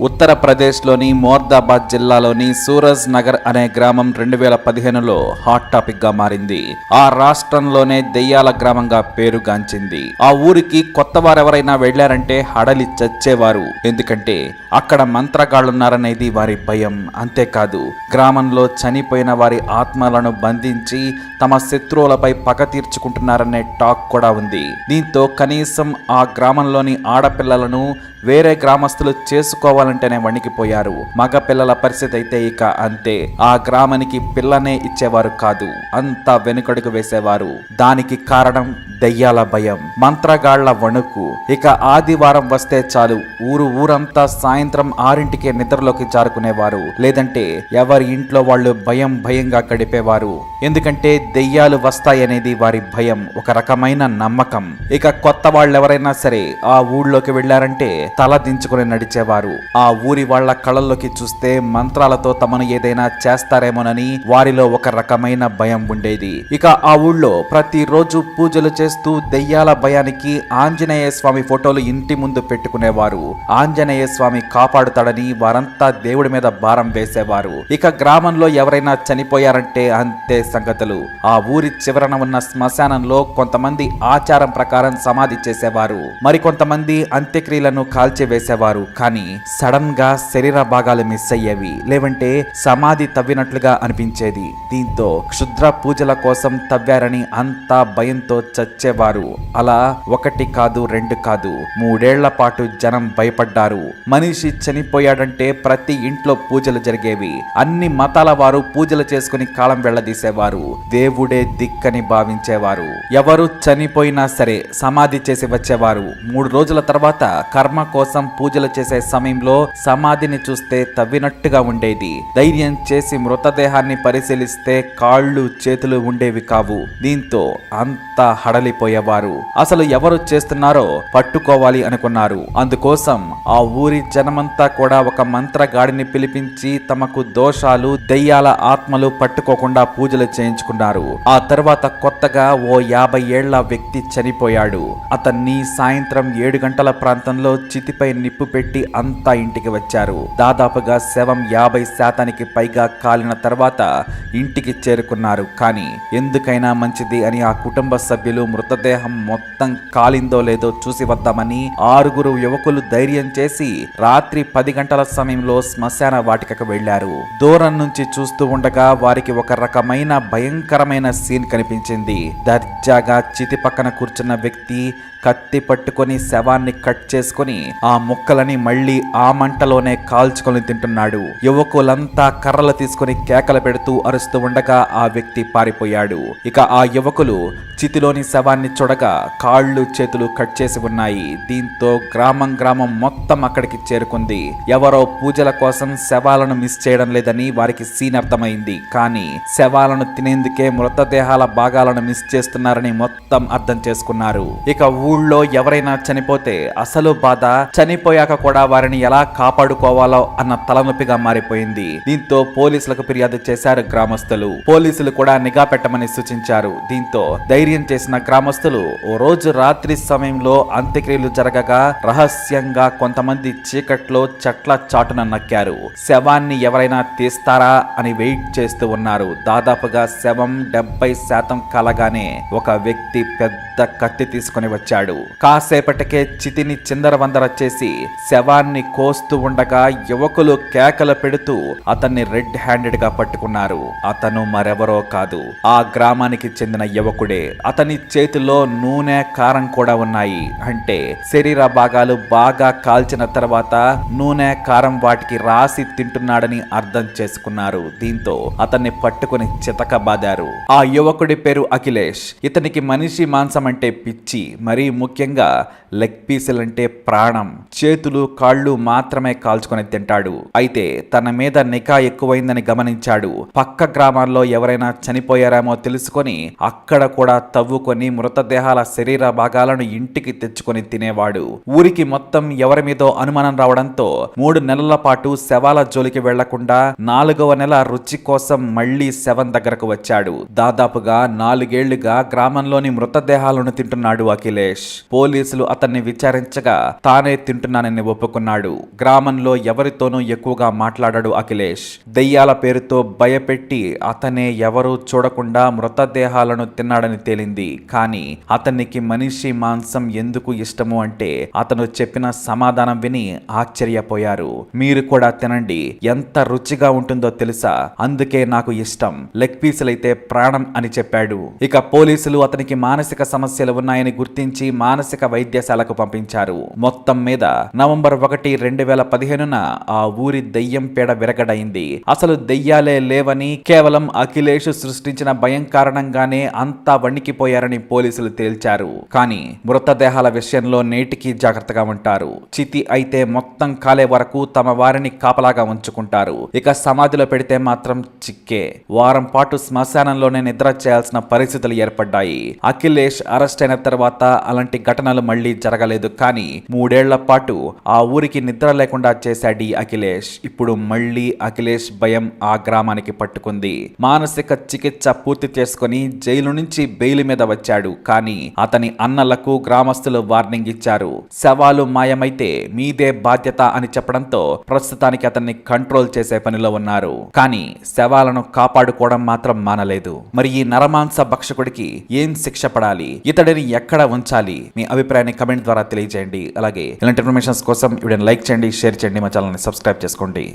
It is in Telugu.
ఉత్తరప్రదేశ్లోని మోర్దాబాద్ జిల్లాలోని సూరజ్ నగర్ అనే గ్రామం రెండు వేల పదిహేనులో హాట్ టాపిక్గా మారింది. ఆ రాష్ట్రంలోనే దెయ్యాల గ్రామంగా పేరుగాంచింది. ఆ ఊరికి కొత్త వారెవరైనా వెళ్ళారంటే హడలి చచ్చేవారు. ఎందుకంటే అక్కడ మంత్రగాళ్ళున్నారనేది వారి భయం. అంతేకాదు గ్రామంలో చనిపోయిన వారి ఆత్మలను బంధించి తమ శత్రువులపై పగ తీర్చుకుంటున్నారనే టాక్ కూడా ఉంది. దీంతో కనీసం ఆ గ్రామంలోని ఆడపిల్లలను వేరే గ్రామస్తులు చేసుకోవాలంటేనే వణికిపోయారు. మగ పిల్లల పరిస్థితి అయితే ఇక అంతే. ఆ గ్రామానికి పిల్లనే ఇచ్చేవారు కాదు. అంతా వెనుకడుగు వేసేవారు. దానికి కారణం దయ్యాల భయం. మంత్రగాళ్ళ వణుకు. ఇక ఆదివారం వస్తే చాలు. ఊరు ఊరంతా సాయంత్రం ఆరింటికే నిద్రలోకి జారుకునేవారు. లేదంటే ఎవరి ఇంట్లో వాళ్ళు భయం భయంగా గడిపేవారు. ఎందుకంటే దెయ్యాలు వస్తాయనేది వారి భయం. ఒక రకమైన నమ్మకం. ఇక కొత్త వాళ్ళెవరైనా సరే ఆ ఊళ్ళోకి వెళ్ళారంటే తల దించుకుని నడిచేవారు. ఆ ఊరి వాళ్ళ కళ్ళల్లోకి చూస్తే మంత్రాలతో తమను ఏదైనా చేస్తారేమోనని వారిలో ఒక రకమైన భయం ఉండేది. ఇక ఆ ఊళ్ళో ప్రతిరోజు పూజలు చేస్తూ దెయ్యాల భయానికి ఆంజనేయ స్వామి ఫోటోలు ఇంటి ముందు పెట్టుకునేవారు. ఆంజనేయ స్వామి కాపాడుతాడని వారంతా దేవుడి మీద భారం వేసేవారు. ఇక గ్రామంలో ఎవరైనా చనిపోయారంటే అంతే సంగతులు. ఆ ఊరి చివరన ఉన్న శ్మశానంలో కొంతమంది ఆచారం ప్రకారం సమాధి చేసేవారు. మరికొంతమంది అంత్యక్రియలను కాల్చివేసేవారు. కానీ సడన్గా శరీర భాగాలు మిస్ అయ్యేవి. లేవంటే సమాధి తవ్వినట్లుగా అనిపించేది. దీంతో క్షుద్ర పూజల కోసం తవ్వారని అంతా భయంతో చచ్చేవారు. అలా ఒకటి కాదు రెండు కాదు. మూడేళ్ళ పాటు జనం భయపడ్డారు. మనిషి చనిపోయాడంటే ప్రతి ఇంట్లో పూజలు జరిగేవి. అన్ని మతాల వారు పూజలు చేసుకుని కాలం వెళ్ళదీసేవారు దేవుడే దిక్కని భావించేవారు. ఎవరు చనిపోయినా సరే సమాధి చేసి వచ్చేవారు. మూడు రోజుల తర్వాత కర్మ కోసం పూజలు చేసే సమయంలో సమాధిని చూస్తే తవ్వినట్టుగా ఉండేది. ధైర్యం చేసి మృతదేహాన్ని పరిశీలిస్తే కాళ్ళు చేతులు ఉండేవి కావు. దీంతో అంతా హడలిపోయేవారు. అసలు ఎవరు చేస్తున్నారో పట్టుకోవాలి అనుకున్నారు. అందుకోసం ఆ ఊరి జనమంతా కూడా ఒక మంత్రగాడిని పిలిపించి తమకు దోషాలు దెయ్యాల ఆత్మలు పట్టుకోకుండా పూజలు చేయించుకున్నారు. ఆ తర్వాత కొత్తగా ఓ యాభై ఏళ్ళ వ్యక్తి చనిపోయాడు. అతన్ని సాయంత్రం ఏడు గంటల ప్రాంతంలో చితిపై నిప్పు పెట్టి అంతా ఇంటికి వచ్చారు. దాదాపుగా శవం యాభై శాతానికి పైగా కాలిన తర్వాత ఇంటికి చేరుకున్నారు. కానీ ఎందుకైనా మంచిది అని ఆ కుటుంబ సభ్యులు మృతదేహం మొత్తం కాలిందో లేదో చూసి వద్దామని ఆరుగురు యువకులు ధైర్యం చేసి రాత్రి పది గంటల సమయంలో శ్మశాన వాటికకు వెళ్ళారు దూరం నుంచి చూస్తూ ఉండగా వారికి ఒక రకమైన భయంకరమైన సీన్ కనిపించింది. దర్జాగా చితి పక్కన కూర్చున్న వ్యక్తి కత్తి పట్టుకొని శవాన్ని కట్ చేసుకొని ఆ ముక్కలని మళ్ళీ ఆ మంటలోనే కాల్చుకొని తింటున్నాడు. యువకులంతా కర్రలు తీసుకొని కేకలు పెడుతూ అరుస్తూ ఉండగా ఆ వ్యక్తి పారిపోయాడు. ఇక ఆ యువకులు చితిలోని శవాన్ని చూడగా కాళ్ళు చేతులు కట్ చేసి ఉన్నాయి. దీంతో గ్రామం గ్రామం మొత్తం అక్కడికి చేరుకుంది. ఎవరో పూజల కోసం శవాలను మిస్ చేయడం లేదని వారికి సీన్ అర్థమైంది. కానీ శవాలను తినేందుకే మృతదేహాల భాగాలను మిస్ చేస్తున్నారని మొత్తం అర్థం చేసుకున్నారు. ఇక ఊళ్ళో ఎవరైనా చనిపోతే అసలు బాధ చనిపోయాక కూడా వారిని ఎలా కాపాడుకోవాలో అన్న తలనొప్పిగా మారిపోయింది. దీంతో పోలీసులకు ఫిర్యాదు చేశారు గ్రామస్తులు. పోలీసులు కూడా నిఘా పెట్టమని సూచించారు. దీంతో ధైర్యం చేసిన గ్రామస్తులు ఓ రోజు రాత్రి సమయంలో అంత్యక్రియలు జరగగా రహస్యంగా కొంతమంది చీకట్లో చెట్ల చాటున నక్కారు. శవాన్ని ఎవరైనా తీస్తారా అని వెయిట్ చేస్తూ ఉన్నారు. దాదాపుగా శవం డెబ్బై శాతం కలగానే ఒక వ్యక్తి పెద్ద కత్తి తీసుకొని వచ్చాడు. కాసేపటికే చితిని చిందరవందర చేసి శవాన్ని కోస్తూ ఉండగా యువకులు కేకలు పెడుతూ అతన్ని రెడ్ హ్యాండెడ్గా పట్టుకున్నారు. అతను మరెవరో కాదు. ఆ గ్రామానికి చెందిన యువకుడే. అతని చేతిలో నూనె కారం కూడా ఉన్నాయి. అంటే శరీర భాగాలు బాగా కాల్చిన తర్వాత నూనె కారం వాటికి రాసి తింటున్నాడని అర్థం చేసుకున్నారు. దీంతో అతన్ని పట్టుకుని చితకబాదారు. ఆ యువకుడి పేరు అఖిలేష్. ఇతనికి మనిషి మాంసం అంటే పిచ్చి. మరీ ముఖ్యంగా లెగ్ పీసులంటే ప్రాణం. చేతులు కాళ్ళు మాత్రమే కాల్చుకొని తింటాడు. అయితే తన మీద నికా ఎక్కువైందని గమనించాడు. పక్క గ్రామాల్లో ఎవరైనా చనిపోయారేమో తెలుసుకొని అక్కడ కూడా తవ్వుకొని మృతదేహాల శరీర భాగాలను ఇంటికి తెచ్చుకొని తినేవాడు. ఊరికి మొత్తం ఎవరి మీదో అనుమానం రావడంతో మూడు నెలల పాటు శవాల జోలికి వెళ్ళకుండా నాలుగవ నెల రుచి కోసం మళ్ళీ శవం దగ్గరకు వచ్చాడు. దాదాపుగా నాలుగేళ్ళుగా గ్రామంలోని మృతదేహాలను తింటున్నాడు అఖిలేష్. సురేష్ పోలీసులు అతన్ని విచారించగా తానే తింటున్నానని ఒప్పుకున్నాడు. గ్రామంలో ఎవరితోనూ ఎక్కువగా మాట్లాడాడు అఖిలేష్. దెయ్యాల పేరుతో భయపెట్టి అతనే ఎవరూ చూడకుండా మృతదేహాలను తిన్నాడని తేలింది. కానీ అతనికి మనిషి మాంసం ఎందుకు ఇష్టము అంటే అతను చెప్పిన సమాధానం విని ఆశ్చర్యపోయారు. మీరు కూడా తినండి. ఎంత రుచిగా ఉంటుందో తెలుసా? అందుకే నాకు ఇష్టం. లెగ్ పీసులైతే ప్రాణం అని చెప్పాడు. ఇక పోలీసులు అతనికి మానసిక సమస్యలు ఉన్నాయని గుర్తించి మానసిక వైద్యశాలకు పంపించారు. మొత్తం మీద నవంబర్ ఒకటి రెండు వేల పదిహేనున ఆ ఊరి దెయ్యం పేడ విరగడైంది. అసలు దెయ్యాలే లేవని కేవలం అఖిలేష్ సృష్టించిన భయం కారణంగానే అంతా వణికిపోయారని పోలీసులు తేల్చారు. కానీ మృతదేహాల విషయంలో నేటికి జాగ్రత్తగా ఉంటారు. చితి అయితే మొత్తం కాలే వరకు తమ వారిని కాపలాగా ఉంచుకుంటారు. ఇక సమాధిలో పెడితే మాత్రం చిక్కే. వారం పాటు శ్మశానంలోనే నిద్ర చేయాల్సిన పరిస్థితులు ఏర్పడ్డాయి. అఖిలేష్ అరెస్ట్ అయిన తర్వాత అలాంటి ఘటనలు మళ్ళీ జరగలేదు. కానీ మూడేళ్ళ పాటు ఆ ఊరికి నిద్ర లేకుండా చేశాడు అఖిలేష్. ఇప్పుడు మళ్ళీ అఖిలేష్ భయం ఆ గ్రామానికి పట్టుకుంది. మానసిక చికిత్స పూర్తి చేసుకుని జైలు నుంచి బెయిల్ మీద వచ్చాడు. కానీ అతని అన్నలకు గ్రామస్తులు వార్నింగ్ ఇచ్చారు. శవాలు మాయమైతే మీదే బాధ్యత అని చెప్పడంతో ప్రస్తుతానికి అతన్ని కంట్రోల్ చేసే పనిలో ఉన్నారు. కానీ శవాలను కాపాడుకోవడం మాత్రం మానలేదు. మరి ఈ నరమాంస భక్షకుడికి ఏం శిక్ష పడాలి? ఇతడిని ఎక్కడ ఉంచాలి? మీ అభిప్రాయాన్ని కమెంట్ ద్వారా తెలియజేయండి అలాగే ఇలాంటి ఇన్ఫర్మేషన్స్ కోసం వీడియోని లైక్ చేయండి షేర్ చేయండి మా ఛానల్ని సబ్స్క్రైబ్ చేసుకోండి.